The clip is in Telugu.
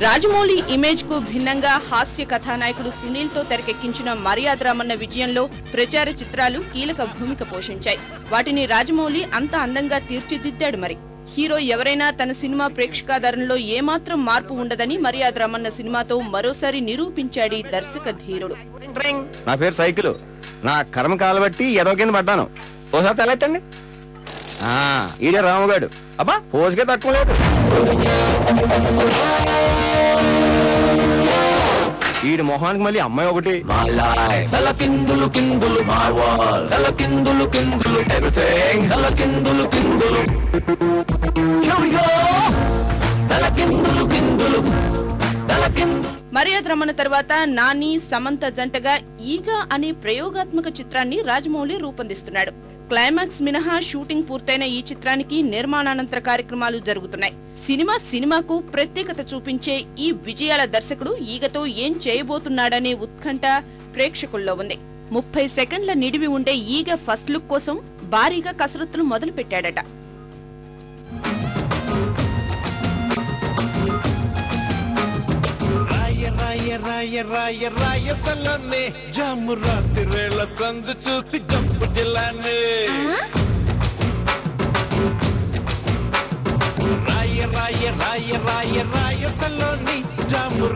రాజమౌళి ఇమేజ్కు భిన్నంగా హాస్య కథానాయకుడు సునీల్తో తెరకెక్కించిన మర్యాద రామన్న విజయంలో ప్రచార చిత్రాలు కీలక భూమిక పోషించాయి. వాటిని రాజమౌళి అంత అందంగా తీర్చిదిద్దాడు మరి. హీరో ఎవరైనా తన సినిమా ప్రేక్షకాదరణలో ఏమాత్రం మార్పు ఉండదని మర్యాద రామన్న సినిమాతో మరోసారి నిరూపించాడు దర్శక ధీరుడు. నా పేరు సైకిల్. నా కర్మ కాలబట్టి ఎదో కింద పడ్డాను. ఓసారి తలెట్టండి ఆ, ఈడే రాముగాడు. అబ్బా పోజుకే తక్కువ లేదు. వీడి మొహానికి మళ్ళీ అమ్మాయి ఒకటి. కిందులు కిందులు కిందులు కిందులు కిందులు కిందులు కిందులు. కిందులు కిందులు కిందులు మర్యాద రమణ తర్వాత నాని సమంత జంటగా ఈగ అనే ప్రయోగాత్మక చిత్రాన్ని రాజమౌళి రూపొందిస్తున్నాడు. క్లైమాక్స్ మినహా షూటింగ్ పూర్తయిన ఈ చిత్రానికి నిర్మాణానంతర కార్యక్రమాలు జరుగుతున్నాయి. సినిమా సినిమాకు ప్రత్యేకత చూపించే ఈ విజయాల దర్శకుడు ఈగతో ఏం చేయబోతున్నాడనే ఉత్కంఠ ప్రేక్షకుల్లో ఉంది. ముప్పై సెకండ్ల నిడివి ఉండే ఈగ ఫస్ట్ లుక్ కోసం భారీగా కసరత్తులు మొదలు పెట్టాడట రాయ రాయ రాయ రాయ సలనే. జాము రాత్రివేళ సందు చూసి జంపు జిల్లానే. రాయ రాయ రాయ రాయ రాయ సలోని. జాము